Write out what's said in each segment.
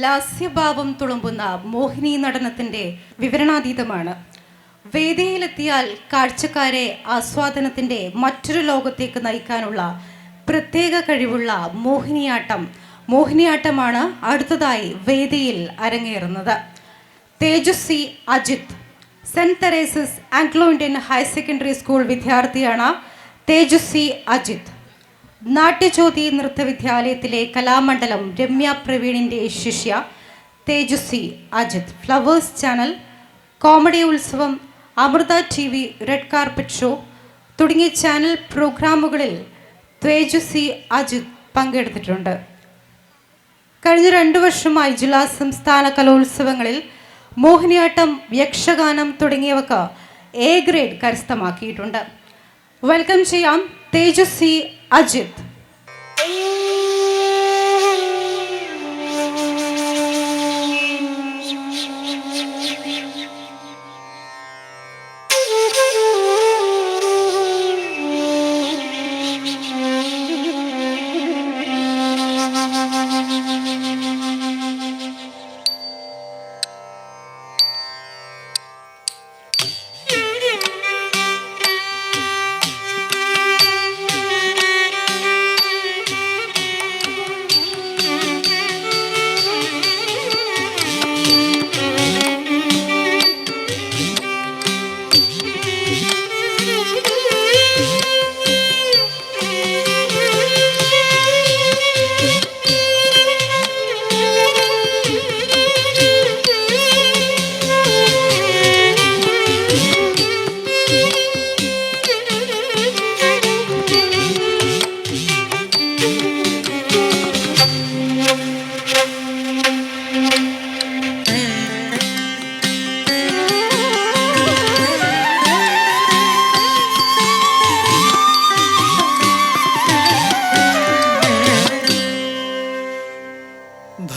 ലാസ്യഭാവം തുളുമ്പുന്ന മോഹിനി നടനത്തിന്റെ വിവരണാതീതമാണ്. വേദിയിലെത്തിയാൽ കാഴ്ചക്കാരെ ആസ്വാദനത്തിന്റെ മറ്റൊരു ലോകത്തേക്ക് നയിക്കാനുള്ള പ്രത്യേക കഴിവുള്ള മോഹിനിയാട്ടം മോഹിനിയാട്ടമാണ് അടുത്തതായി വേദിയിൽ അരങ്ങേറുന്നത്. Tejaswi Ajith saint Theresa's Anglo Indian higher secondary school വിദ്യാർത്ഥിയാണ് തേജസ്വി അജിത്. നാട്യജ്യോതി നൃത്തവിദ്യാലയത്തിലെ കലാമണ്ഡലം രമ്യ പ്രവീണിന്റെ ശിഷ്യ Tejaswi Ajith. Flowers channel comedy Utsavam Amrita T V red carpet show തുടങ്ങിയ ചാനൽ പ്രോഗ്രാമുകളിൽ തേജസ്വി അജിത് പങ്കെടുത്തിട്ടുണ്ട്. കഴിഞ്ഞ രണ്ടു വർഷമായി ജില്ലാ സംസ്ഥാന കലോത്സവങ്ങളിൽ മോഹിനിയാട്ടം യക്ഷഗാനം തുടങ്ങിയവക്ക് എ ഗ്രേഡ് കരസ്ഥമാക്കിയിട്ടുണ്ട്. വെൽക്കം ചെയ്യാം തേജസ്വി അജിത്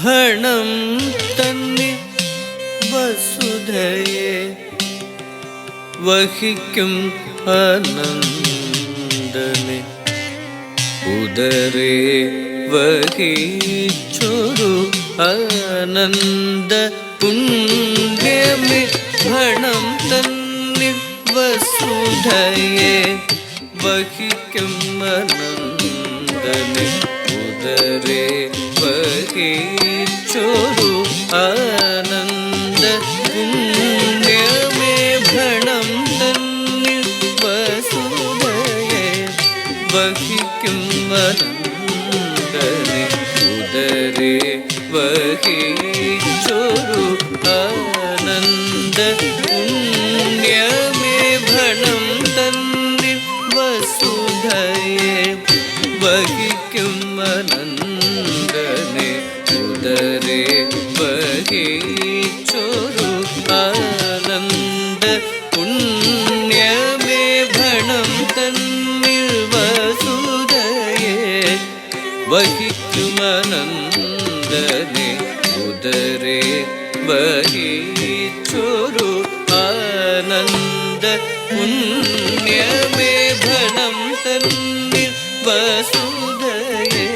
ഭണം തന്നെ വസുധയെ വഹിക്കും അനന്തനെ ഉദരേ വഹിച്ചൊരു ആനന്ദ പുണ്യമേ. ഭണം തന്നെ വസുധയെ വഹിക്കും അനന്ദനെ ഉദരേ വഹിച്ചൊരു ആനന്ദ പുണ്യമേ ഭണം തന്നെ വസുധയെ വഹിക്കും വഹിച്ചൊരു വഹിച്ചൊരു ആനന്ദ തന്നിൽ വസുധയെ വഹിക്കുമനന്ദനെ ഉദരേ വഹിച്ചൊരു ആനന്ദ തന്നിൽ വസുധയെ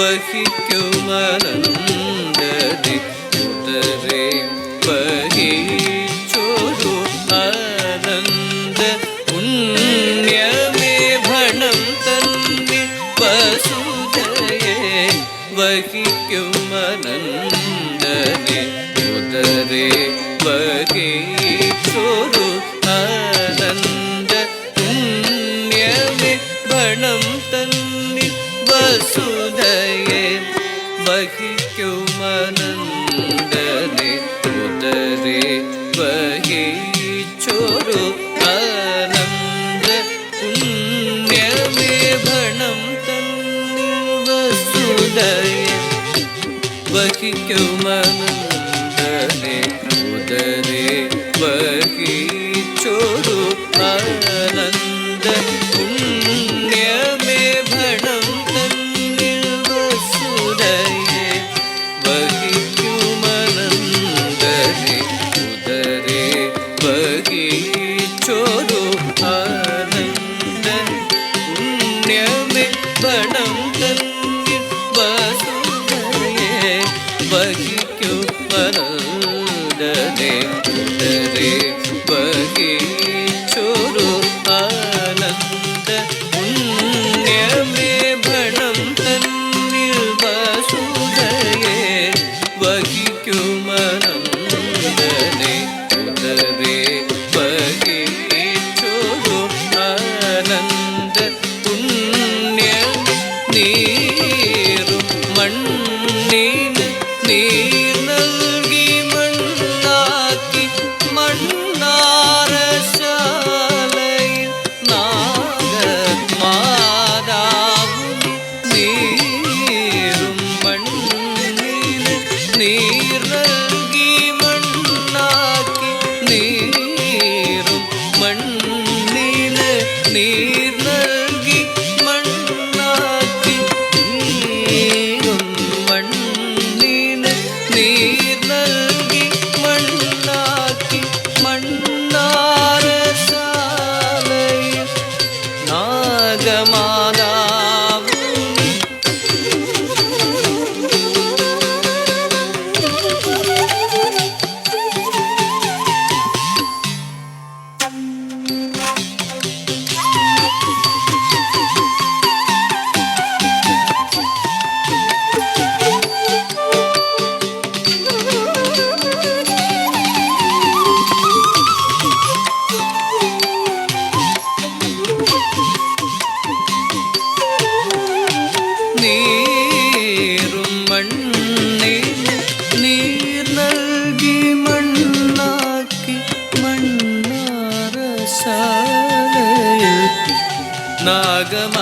വഹിക്കുമനന്ദനെ ഉദരേ വഹിച്ചൊരു ആനന്ദ പുണ്യമേ തന്നിൽ തന്നിൽ വസുധയെ വഹിക്കുമനന്ദനെ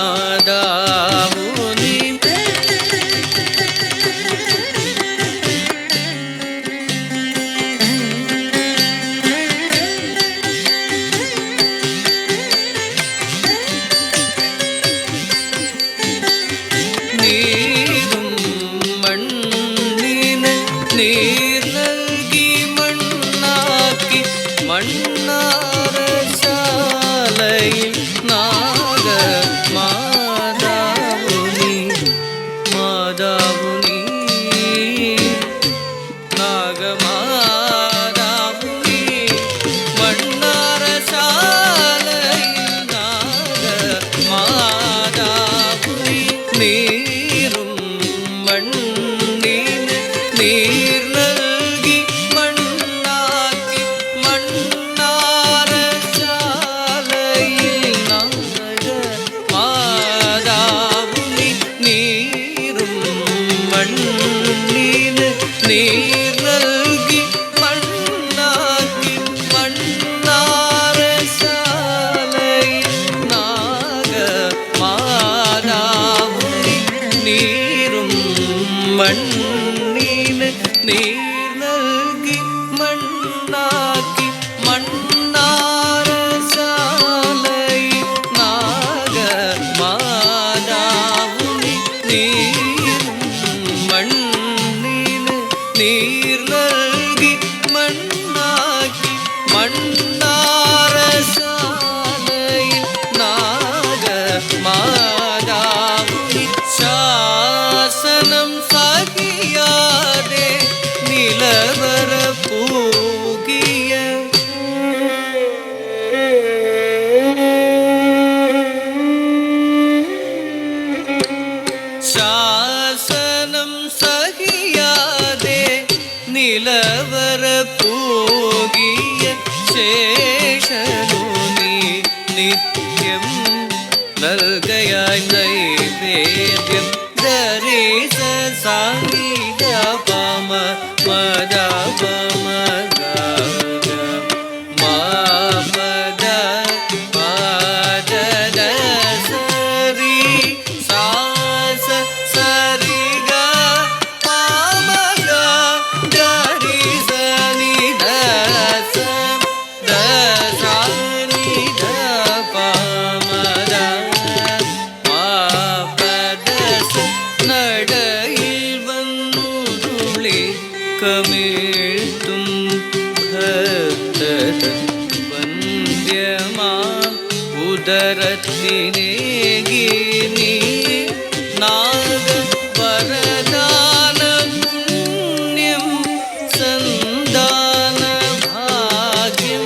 ಮಾದಾವು রে നിത്യം നൽകയായി നൈവേദ്യം ദരീസ സാഹിക ഉദരത്തിനേകി നീ നാഗ വരദാന പുണ്യം സന്താന ഭാഗ്യം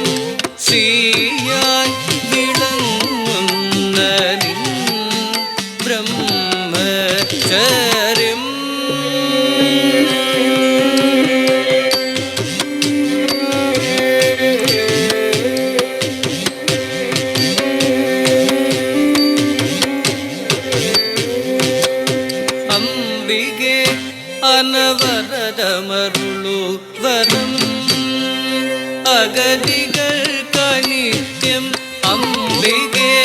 ശ്രീയായി വിളങ്ങുന്ന ബ്രഹ്മചര്യ അഗതികൾക്കനിത്യം അംബികെ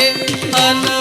അനവരതമരുളു